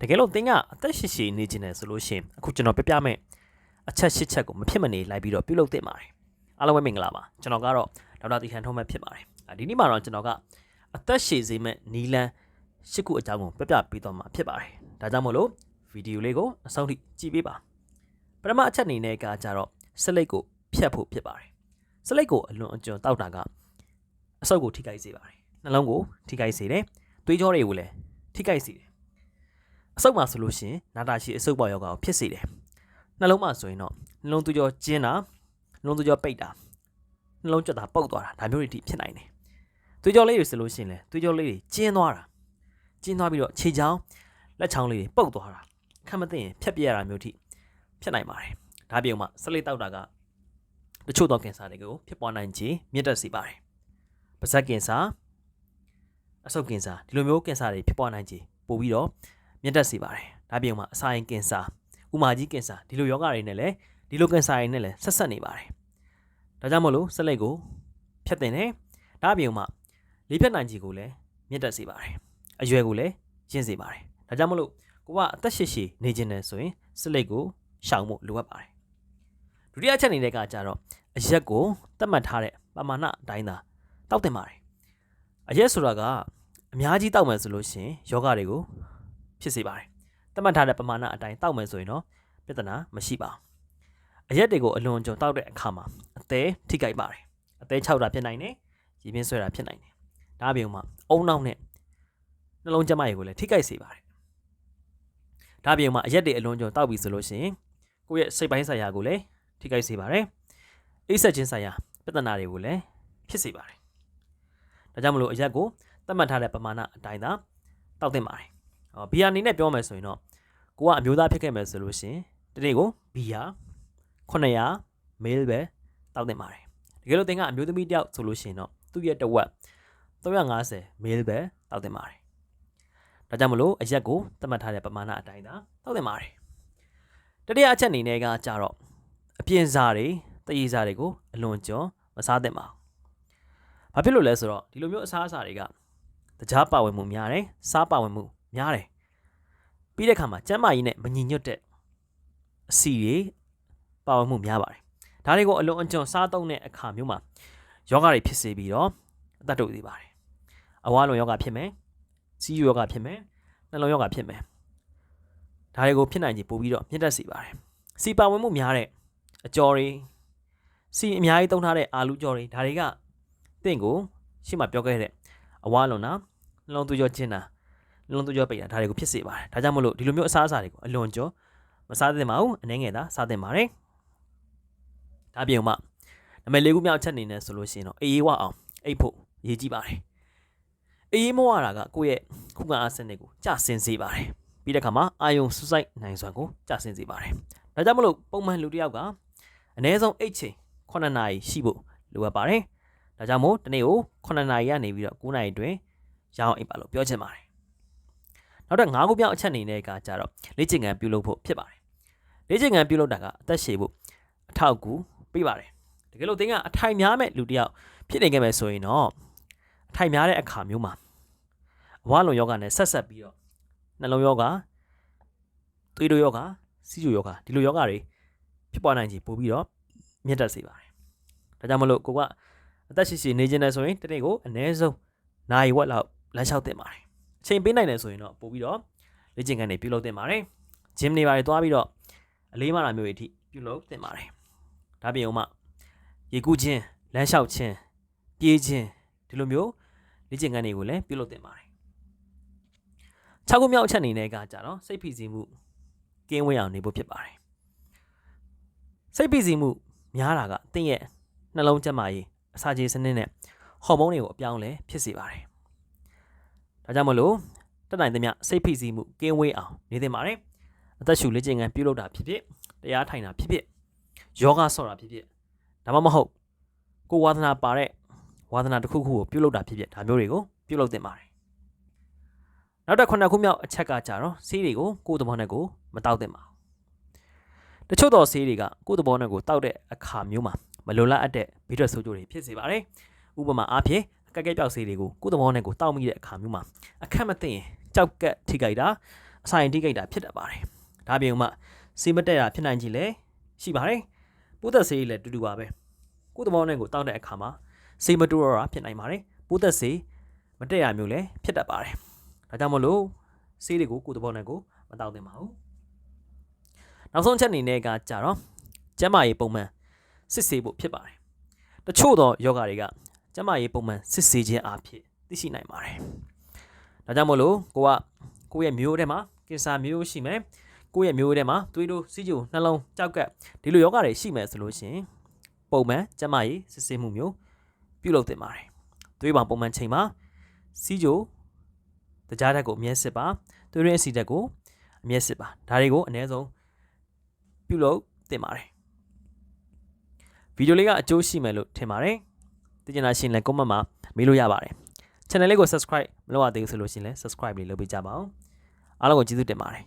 တကယ်လို့သင်ကအသက်ရှိရှိနေခြင်းနဲ့ဆိုလို့ရှိရင်အခုကျွန်တော်ပြပြမယ်အချက်ရှစ်ချက်ကိုမဖြစ်မနေလိုက်ပြီးတော့ပြုလုပ်သင့်ပါတယ်အားလုံးပဲမင်္ဂလာပါကျွန်တော်ကတော့ဒေါက်တာတီထန်ထုံးမဲ့ဖြစ်ပါတယ်အာဒီနေ့မှာတော့ကျွန်တော်ကအသက်ရှည်စေမဲ့နီလန်းရှစ်ခုအကြောင်းကိုပြပြပေးသွားမှာဖြစ်ပါတယ်ဒါကြောင့်မို့လို့ဗီဒီယိုလေးကိုအဆုံးထိကြည့်ပေးပါပထမအချက်အနေနဲ့ကကြတော့စလိတ်ကိုဖြတ်ဖို့ဖြစ်ပါတယ်စလိတ်ကိုအလွန်အကျွံတောက်တာကအဆုပ်ကိုထိခိုက်စေပါတယ်နှလုံးကိုထိခိုက်စေတယ်သွေးကြောတွေကိုလည်းထိခိုက်စေတယ် အဆုပ်မှာဆိုလို့ရှိရင်နာတာရှည်အဆုပ်ပေါက်ယောဂါကိုဖြစ်စေတယ်နှလုံးမှာဆိုရင်တော့နှလုံးသွေးကြောကျဉ်းတာနှလုံးသွေးကြောပိတ်တာနှလုံးကြွက်တာပုတ်သွားတာဒါမျိုးတွေထိဖြစ်နိုင်တယ်သွေးကြောလေးတွေဆိုလို့ရှိရင်လည်းသွေးကြောလေးတွေကျဉ်းသွားတာကျဉ်းသွားပြီးတော့ခြေချောင်းလက်ချောင်းလေးတွေပုတ်သွားတာခံမသိရင်ဖြတ်ပြရတာမျိုးထိဖြစ်နိုင်ပါတယ်ဒါပြုံမှစလိတ်တောက်တာကတချို့သောကင်ဆာတွေကိုဖြစ်ပွားနိုင်ခြင်းမြင့်တက်စေပါတယ်ပါးစပ်ကင်ဆာအဆုတ်ကင်ဆာဒီလိုမျိုးကင်ဆာတွေဖြစ်ပွားနိုင်ခြင်းပို့ပြီးတော့ မြင့်တက်စေပါတယ်ဒါပြုံမှအစာရင်ကင်ဆာဥမာကြီးကင်ဆာဒီလိုယောဂတွေနဲ့လည်းဒီလိုကင်ဆာတွေနဲ့လည်းဆက်ဆက်နေပါတယ်ဒါကြောင့်မို့လို့စလိတ်ကိုဖြတ်တင်တယ်ဒါပြုံမှလေးဖြတ်နိုင်ခြင်းကိုလည်းမြင့်တက်စေပါတယ်အရွယ်ကိုလည်းရင့်စေပါတယ်ဒါကြောင့်မို့လို့ကိုကအသက်ရှည်ရှည်နေခြင်းနဲ့ဆိုရင်စလိတ်ကိုရှောင်ဖို့လိုအပ်ပါတယ်ဒုတိယအချက်အနေနဲ့ကကြတော့အရက်ကိုတတ်မှတ်ထားတဲ့ပမာဏအတိုင်းသာတောက်တင်ပါတယ်အရက်ဆိုတာကအများကြီးတောက်မယ်ဆိုလို့ရှိရင်ယောဂတွေကို ဖြစ်စေပါတယ်တတ်မှတ်ထားတဲ့ပမာဏအတိုင်းတောက်မယ်ဆိုရင်တော့ပြဿနာမရှိပါဘူးအရက်တွေကိုအလွန်ကြုံတောက်တဲ့အခါမှာအသေးထိခိုက်ပါတယ်အသေးခြောက်တာဖြစ်နိုင်တယ်ရေပြင်းဆွဲတာဖြစ်နိုင်တယ်ဒါအပြင်မှာအုံနောက်နဲ့နှလုံးကျန်းမာရေးကိုလည်းထိခိုက်စေပါတယ်ဒါအပြင်မှာအရက်တွေအလွန်ကြုံတောက်ပြီဆိုလို့ရှိရင်ကိုယ့်ရဲ့စိတ်ပိုင်းဆိုင်ရာကိုလည်းထိခိုက်စေပါတယ်အိပ်ဆက်ခြင်းဆိုင်ရာပြဿနာတွေကိုလည်းဖြစ်စေပါတယ်ဒါကြောင့်မလို့အရက်ကိုသတ်မှတ်ထားတဲ့ပမာဏအတိုင်းသာတောက်သင့်ပါတယ်ဟော ဘီယာအနေနဲ့ပြောမယ်ဆိုရင်တော့ကိုကအမျိုးသားဖြစ်ခဲ့မယ်ဆိုလို့ရှိရင်ဒီနေ့ကိုဘီယာ900 ml ပဲတောက်သင့်ပါတယ်တကယ်လို့သင်ကအမျိုးသမီးတယောက်ဆိုလို့ရှိရင်တော့သူ့ရဲ့တစ်ဝက်350 ml ပဲတောက်သင့်ပါတယ်ဒါကြောင့်မလို့အရက်ကိုသတ်မှတ်ထားတဲ့ပမာဏအတိုင်းသာတောက်သင့်ပါတယ်တတိယအချက်အနေနဲ့ကကြတော့အပြင်စားတွေတရေစားတွေကိုအလွန်ကျွံမစားသင့်ပါဘူးဘာဖြစ်လို့လဲဆိုတော့ဒီလိုမျိုးအစားအစာတွေကတကြားပါဝင်မှုများတယ်စားပါဝင်မှု များတယ်ပြီးတဲ့အခါမှာကျန်းမာရေးနဲ့မညီညွတ်တဲ့အစီတွေပါဝင်မှုများပါတယ်ဒါတွေကိုအလွန်အကျွံစားသုံးတဲ့အခါမျိုးမှာယောဂတွေဖြစ်စေပြီးတော့အသက်ထုတ်စေပါတယ်အဝါလုံးယောဂဖြစ်မယ်စီးယောဂဖြစ်မယ်နှလုံးယောဂဖြစ်မယ်ဒါတွေကိုဖြစ်နိုင်ခြင်းပို့ပြီးတော့မြင့်တက်စေပါတယ်စီပါဝင်မှုများတဲ့အကြော်တွေစီအများကြီးသုံးထားတဲ့အာလူကြော်တွေဒါတွေကတင့်ကိုရှေ့မှာပြောခဲ့တဲ့အဝါလုံးနာနှလုံးသွေးကြောကျင်းတာ နှလုံးသွေးကြောပိတ်တာဒါတွေကိုဖြစ်စေပါတယ်ဒါကြောင့်မလို့ဒီလိုမျိုးအစားအစာတွေကိုအလွန်ကြောမစားသင့်ပါဘူးအနေငယ်သာစားသင့်ပါတယ်ဒါပြုံမှနံပါတ်၄ခုမြောက်ချက်အနေနဲ့ဆိုလို့ရှိရင်တော့အေးအေးဝအောင်အိတ်ဖို့ရေးကြည့်ပါတယ်အေးအေးမဝတာကကိုယ့်ရဲ့ခုခံအားစနစ်ကိုကျဆင်းစေပါတယ်ပြီးတဲ့အခါမှာအာယုံစူးစိုက်နိုင်စွမ်းကိုကျဆင်းစေပါတယ်ဒါကြောင့်မလို့ပုံမှန်လူတစ်ယောက်ကအနည်းဆုံး8ချိန်9နာရီရှိဖို့လိုအပ်ပါတယ်ဒါကြောင့်မို့ဒီနေ့ကို9နာရီကနေပြီးတော့9နာရီအတွင်းရအောင်အိပ်ပါလို့ပြောချင်ပါတယ် နောက်တော့9ခုမြောက်အချက်အနေနဲ့ကကြတော့လေ့ကျင့်ခန်းပြုလုပ်ဖို့ဖြစ်ပါတယ်လေ့ကျင့်ခန်းပြုလုပ်တာကအသက်ရှည်ဖို့အထောက်အကူပေးပါတယ်တကယ်လို့သင်ကအထိုင်များမဲ့လူတစ်ယောက်ဖြစ်နေခဲ့မယ်ဆိုရင်တော့အထိုင်များတဲ့အခါမျိုးမှာအဝါလုံးယောဂနဲ့ဆက်ဆက်ပြီးတော့နှလုံးယောဂသွေးတိုးယောဂစီးကျူယောဂဒီလိုယောဂတွေဖြစ်ပေါ်နိုင်ခြင်းပို့ပြီးတော့မြင့်တက်စေပါတယ်ဒါကြောင့်မလို့ကိုကအသက်ရှိရှိနေခြင်းနဲ့ဆိုရင်တနေ့ကိုအနည်းဆုံးနိုင်ဝက်လောက်လမ်းလျှောက်တင်ပါတယ်အ ချိန်ပေးနိုင်တယ်ဆိုရင်တော့ပို့ပြီးတော့လေ့ကျင့်ခန်းတွေပြုလုပ်တင်ပါတယ်ဂျင်းတွေပါတယ်သွားပြီးတော့အလေးမလာမျိုးတွေအထိပြုလုပ်တင်ပါတယ်ဒါပြင်ဦးမှရေကူးခြင်းလမ်းလျှောက်ခြင်းပြေးခြင်းဒီလိုမျိုးလေ့ကျင့်ခန်းတွေကိုလည်းပြုလုပ်တင်ပါတယ်၆ခုမြောက်အချက်အနေနဲ့ကကြတော့စိတ်ဖိစီးမှုကင်းဝေးအောင်နေဖို့ဖြစ်ပါတယ်စိတ်ဖိစီးမှုများတာကတင့်ရဲ့နှလုံးကျန်းမာရေးအစာကြေစနစ်နဲ့ဟော်မုန်းတွေကိုအပြောင်းလဲဖြစ်စေပါတယ် ဒါကြောင့်မလို့တက်နိုင်သမျှစိတ်ဖိစီးမှုကင်းဝေးအောင်နေသင့်ပါတယ်အသက်ရှူလေ့ကျင့်ခန်းပြုလုပ်တာဖြစ်ဖြစ်တရားထိုင်တာဖြစ်ဖြစ်ယောဂဆော့တာဖြစ်ဖြစ်ဒါမှမဟုတ်ကိုဝါသနာပါတဲ့ဝါသနာတစ်ခုခုကိုပြုလုပ်တာဖြစ်ဖြစ်ဒါမျိုးတွေကိုပြုလုပ်သင့်ပါတယ်နောက်တစ်ခုနှစ်ခုမြောက်အချက်ကကြတော့ဆေးတွေကိုကိုယ်သဘောနဲ့ကိုမတောက်သင့်ပါဘူးတချို့သောဆေးတွေကကိုယ်သဘောနဲ့ကိုတောက်တဲ့အခါမျိုးမှာမလွန်လပ်အပ်တဲ့ဘေးထွက်ဆိုးကျိုးတွေဖြစ်စေပါတယ်ဥပမာအားဖြင့်အ ကက်ကက်ပြောက်ဆေးတွေကိုကိုယ်သဘောနဲ့ကိုတောက်မိတဲ့အခါမျိုးမှာအခက်မသိရင်ကြောက်ကက်ထိခိုက်တာအဆိုင်တိကိတ်တာဖြစ်တတ်ပါတယ်ဒါပြင်မှစေမတက်တာဖြစ်နိုင်ကြလေရှိပါတယ်ပိုးသက်ဆေးလည်းတူတူပါပဲကိုယ်သဘောနဲ့ကိုတောက်တဲ့အခါမှာစေမတူတော့တာဖြစ်နိုင်ပါတယ်ပိုးသက်ဆေးမတက်ရမျိုးလည်းဖြစ်တတ်ပါတယ်ဒါကြောင့်မလို့ဆေးတွေကိုကိုယ်သဘောနဲ့ကိုမတောက်သင့်ပါဘူးနောက်ဆုံးချက်အနေနဲ့ကကြတော့ကျန်းမာရေးပုံမှန်စစ်ဆေးဖို့ဖြစ်ပါတယ်တချို့သောယောဂတွေက ကျန်းမာရေးပုံမှန်စစ်ဆေးခြင်းအဖြစ်သိရှိနိုင်ပါတယ်ဒါကြောင့်မလို့ကိုကကိုယ့်ရဲ့မျိုးထဲမှာကင်ဆာမျိုးရှိမယ်ကိုယ့်ရဲ့မျိုးထဲမှာသွေးတိုးစီးကျူနှလုံးကြောက်ကပ်ဒီလိုယောဂတွေရှိမယ်ဆိုလို့ရှိရင်ပုံမှန်ကျန်းမာရေးစစ်ဆေးမှုမျိုးပြုလုပ်သင့်ပါတယ်သွေးပေါင်ပုံမှန်ချိန်မှာစီးကျူတကြားဓာတ်ကိုအမြဲစစ်ပါသွေးရင်းအဆီဓာတ်ကိုအမြဲစစ်ပါဒါတွေကိုအနည်းဆုံးပြုလုပ်သင့်ပါတယ်ဗီဒီယိုလေးကအကျိုးရှိမယ်လို့ထင်ပါတယ် သိချင်တာရှိရင်လည်း comment မှာမေးလို့ရပါတယ် channel လေးကို subscribe မလုပ်ရသေးဘူးဆိုလို့ရှိရင်လည်း subscribe လေးလုပ်ပေးကြပါဦးအားလုံးကိုကျေးဇူးတင်ပါတယ်